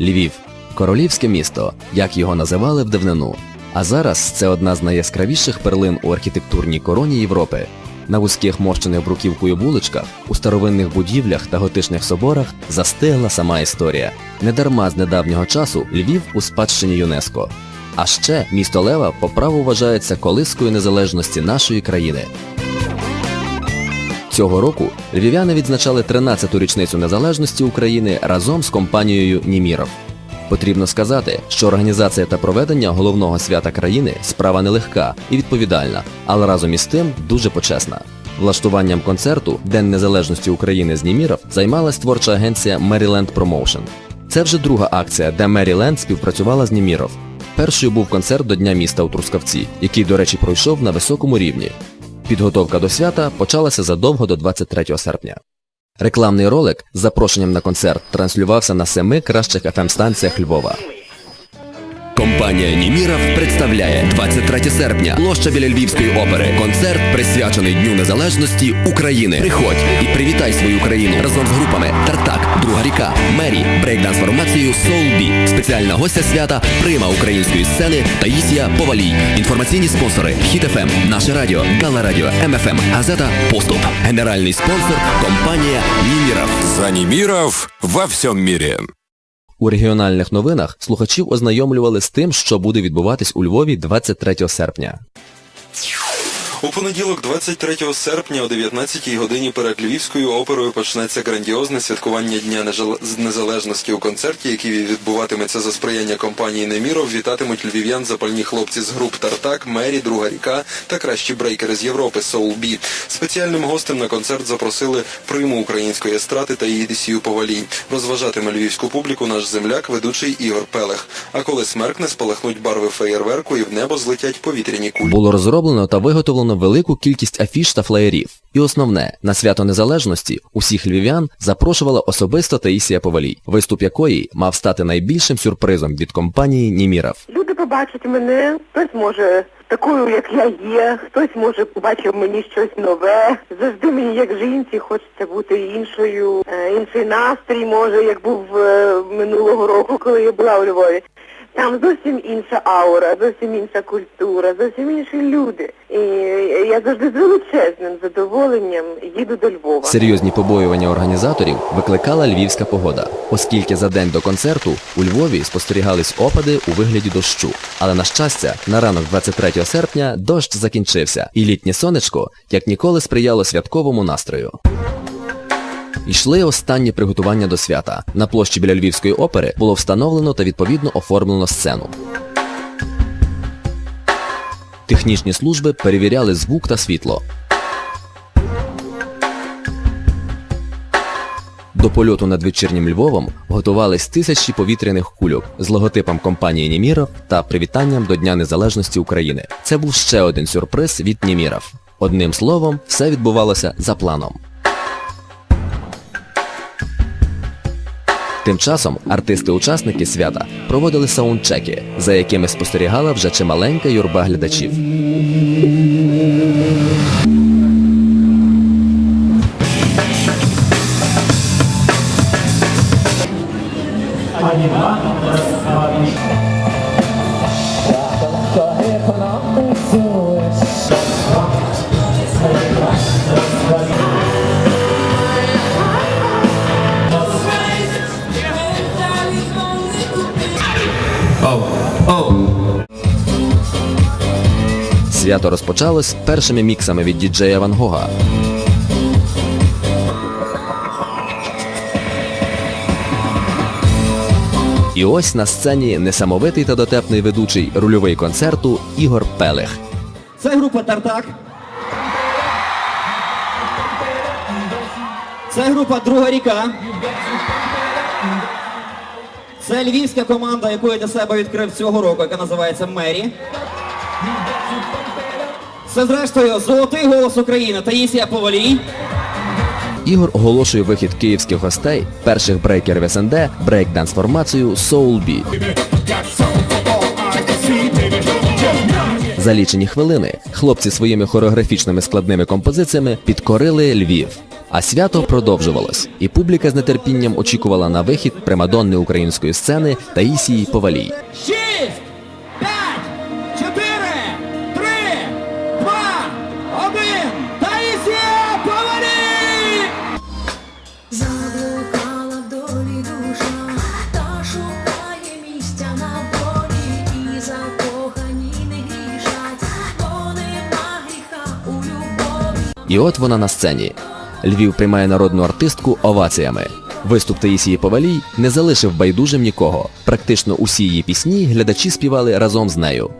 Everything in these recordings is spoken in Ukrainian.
Львів королівське місто, як його називали в давнину. А зараз це одна з найяскравіших перлин у архітектурній короні Європи. На вузьких мощених бруківкою вуличках, у старовинних будівлях та готичних соборах застигла сама історія. Недарма з недавнього часу Львів у спадщині ЮНЕСКО. А ще місто Лева по праву вважається колискою незалежності нашої країни. Цього року львів'яни відзначали 13-ту річницю незалежності України разом з компанією Німіров. Потрібно сказати, що організація та проведення головного свята країни справа нелегка і відповідальна, але разом із тим дуже почесна. Влаштуванням концерту День Незалежності України з Німіров займалась творча агенція Maryland Promotion. Це вже друга акція, де Maryland співпрацювала з Німіров. Першою був концерт до Дня міста у Трускавці, який, до речі, пройшов на високому рівні. Підготовка до свята почалася задовго до 23 серпня. Рекламний ролик з запрошенням на концерт транслювався на семи кращих FM-станціях Львова. Компанія Німіров представляє 23 серпня, площа біля Львівської опери. Концерт присвячений Дню Незалежності України. Приходь і привітай свою країну разом з групами Тартак, Друга ріка, Мері, брейкданс формацією Soul B. Спеціальна гостя свята, прима української сцени Таїсія Повалій. Інформаційні спонсори Хіт ФМ, Наше Радіо, Гала Радіо, МФМ, Газета, Поступ. Генеральний спонсор компанія Німіров. За Немиров во всем мире. У регіональних новинах слухачів ознайомлювали з тим, що буде відбуватись у Львові 23 серпня. У понеділок, 23 серпня о 19 годині перед Львівською оперою почнеться грандіозне святкування Дня Незалежності у концерті, який відбуватиметься за сприяння компанії Неміров. Вітатимуть львів'ян запальні хлопці з груп Тартак, Мері, Друга ріка та кращі брейкери з Європи Soul B. Спеціальним гостем на концерт запросили приму української естрати та її Сію Повалій. Розважатиме львівську публіку наш земляк, ведучий Ігор Пелех. А коли смеркне, спалахнуть барви феєрверку і в небо злетять повітряні кулі. Було розроблено та виготовлено велику кількість афіш та флеєрів. І основне, на свято незалежності усіх львів'ян запрошувала особисто Таїсія Повалій, виступ якої мав стати найбільшим сюрпризом від компанії Німіров. Люди побачать мене, хтось може такою, як я є, хтось може побачив мені щось нове. Завжди мені, як жінці, хочеться бути іншою, Е, інший настрій, може, як був е, минулого року, коли я була у Львові. Там зовсім інша аура, зовсім інша культура, зовсім інші люди. І я завжди з величезним задоволенням їду до Львова. Серйозні побоювання організаторів викликала львівська погода, оскільки за день до концерту у Львові спостерігались опади у вигляді дощу. Але на щастя, на ранок 23 серпня дощ закінчився, і літнє сонечко як ніколи сприяло святковому настрою. Йшли останні приготування до свята. На площі біля Львівської опери було встановлено та відповідно оформлено сцену. Технічні служби перевіряли звук та світло. До польоту над вечірнім Львовом готувались тисячі повітряних кульок з логотипом компанії Німіров та привітанням до Дня Незалежності України. Це був ще один сюрприз від Німіров. Одним словом, все відбувалося за планом. Тим часом артисти-учасники свята проводили саундчеки, за якими спостерігала вже чималенька юрба глядачів. Свято розпочалось першими міксами від діджея Ван Гога. І ось на сцені несамовитий та дотепний ведучий рульовий концерту Ігор Пелех. Це група Тартак. Це група Друга ріка. Це львівська команда, яку я для себе відкрив цього року, яка називається Мері. Це зрештою золотий голос України Таїсія Повалій. Ігор оголошує вихід київських гостей, перших брейкерів СНД, брейкданс формацію Soul B. За лічені хвилини хлопці своїми хореографічними складними композиціями підкорили Львів. А свято продовжувалось, і публіка з нетерпінням очікувала на вихід примадонни української сцени Таїсії Повалій. Шість, п'ять, чотири, три, два, один. Таїсія Повалій! Заблукала в долі душа, та шукає місця на волі, і закохані не грішать, бо нема гріха у любові. І от вона на сцені. Львів приймає народну артистку оваціями. Виступ Таїсії Повалій не залишив байдужим нікого. Практично усі її пісні глядачі співали разом з нею.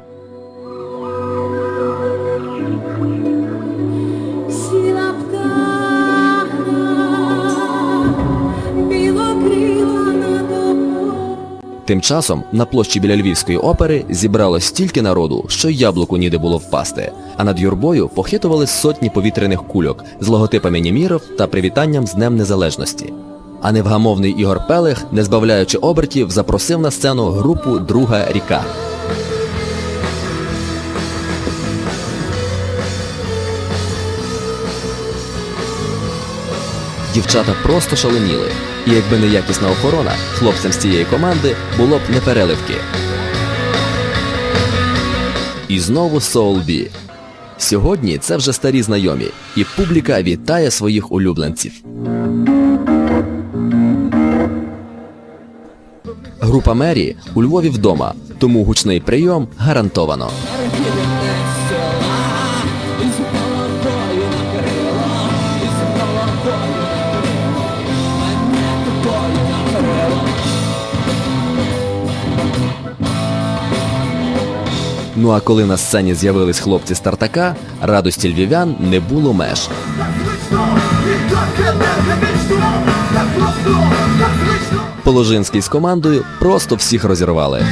Тим часом на площі біля Львівської опери зібралось стільки народу, що яблуку ніде було впасти. А над юрбою похитували сотні повітряних кульок з логотипами Німіров та привітанням з Днем Незалежності. А невгамовний Ігор Пелех, не збавляючи обертів, запросив на сцену групу Друга ріка. Дівчата просто шаленіли. І якби не якісна охорона, хлопцям з цієї команди було б не переливки. І знову Soul B. Сьогодні це вже старі знайомі, і публіка вітає своїх улюбленців. Група Мері у Львові вдома, тому гучний прийом гарантовано. Ну а коли на сцені з'явились хлопці з Тартака, радості львів'ян не було меж. Положинський з командою просто всіх розірвали.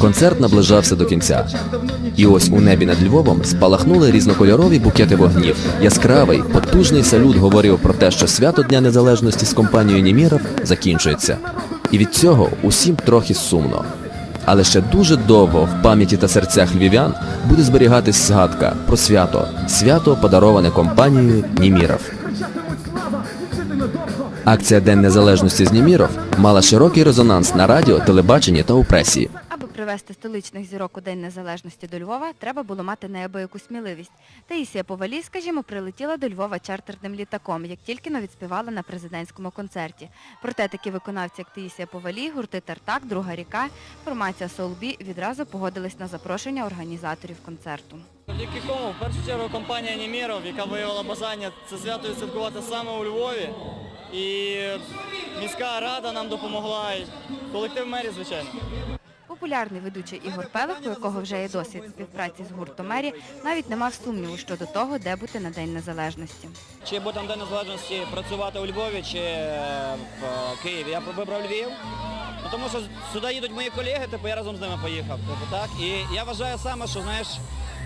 Концерт наближався до кінця. І ось у небі над Львовом спалахнули різнокольорові букети вогнів. Яскравий, потужний салют говорив про те, що свято Дня Незалежності з компанією Німіров закінчується. І від цього усім трохи сумно. Але ще дуже довго в пам'яті та серцях львів'ян буде зберігатись згадка про свято, свято подароване компанією Німіров. Акція День Незалежності з Німіров мала широкий резонанс на радіо, телебаченні та у пресі. Привезти столичних зірок у День Незалежності до Львова, треба було мати неабияку сміливість. Таїсія Повалій, скажімо, прилетіла до Львова чартерним літаком, як тільки но відспівала на президентському концерті. Проте такі виконавці, як Таїсія Повалій, гурти Тартак, Друга ріка, формація Соулбі відразу погодились на запрошення організаторів концерту. Завдяки кому, в першу чергу, компанія Німіров, яка виявила бажання це свято святкувати саме у Львові. І міська рада нам допомогла, і колектив мері, звичайно. Популярний ведучий Ігор Пелех, у якого вже є досвід співпраці з гуртом Мері, навіть не мав сумніву щодо того, де бути на День Незалежності. Чи буде День Незалежності працювати у Львові чи е, в е, Києві. Я вибрав Львів, ну, тому що сюди їдуть мої колеги, типу я разом з ними поїхав. Типу, так? І я вважаю саме, що знаєш,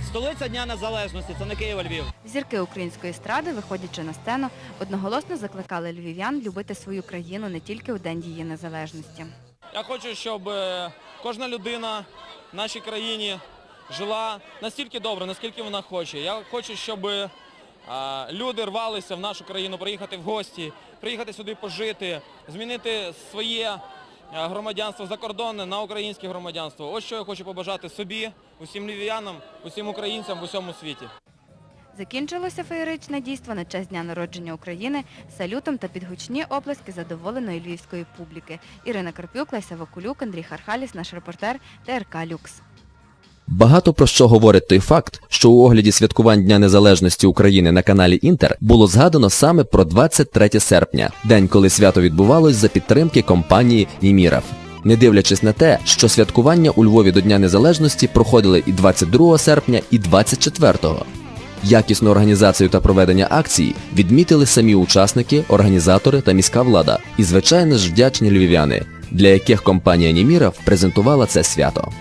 столиця Дня Незалежності це не Київ, а Львів. Зірки української естради, виходячи на сцену, одноголосно закликали львів'ян любити свою країну не тільки у День її незалежності. Я хочу, щоб е, кожна людина в нашій країні жила настільки добре, наскільки вона хоче. Я хочу, щоб люди рвалися в нашу країну, приїхати в гості, приїхати сюди пожити, змінити своє громадянство закордонне на українське громадянство. Ось що я хочу побажати собі, усім львів'янам, усім українцям в усьому світі. Закінчилося феєричне дійство на честь дня народження України салютом та підгучні оплески задоволеної львівської публіки. Ірина Карпюк, Леся Вакулюк, Андрій Хархаліс, наш репортер ТРК Люкс. Багато про що говорить той факт, що у огляді святкувань Дня Незалежності України на каналі Інтер було згадано саме про 23 серпня, день, коли свято відбувалось за підтримки компанії Німіров. Не дивлячись на те, що святкування у Львові до Дня Незалежності проходили і 22 серпня, і 24-го. Якісну організацію та проведення акції відмітили самі учасники, організатори та міська влада. І, звичайно ж, вдячні львів'яни, для яких компанія Німіров презентувала це свято.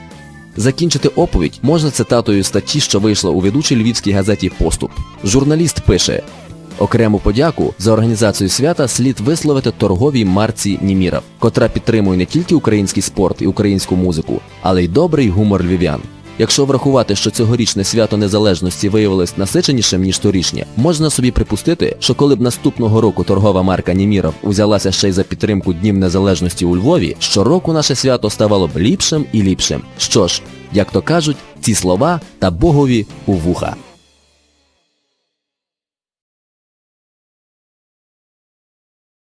Закінчити оповідь можна цитатою статті, що вийшла у ведучій львівській газеті Поступ. Журналіст пише: окрему подяку за організацію свята слід висловити торговій марці Німіров, котра підтримує не тільки український спорт і українську музику, але й добрий гумор львів'ян. Якщо врахувати, що цьогорічне свято незалежності виявилось насиченішим, ніж торішнє, можна собі припустити, що коли б наступного року торгова марка Німіров узялася ще й за підтримку Днів Незалежності у Львові, щороку наше свято ставало б ліпшим і ліпшим. Що ж, як то кажуть, ці слова та Богові у вуха.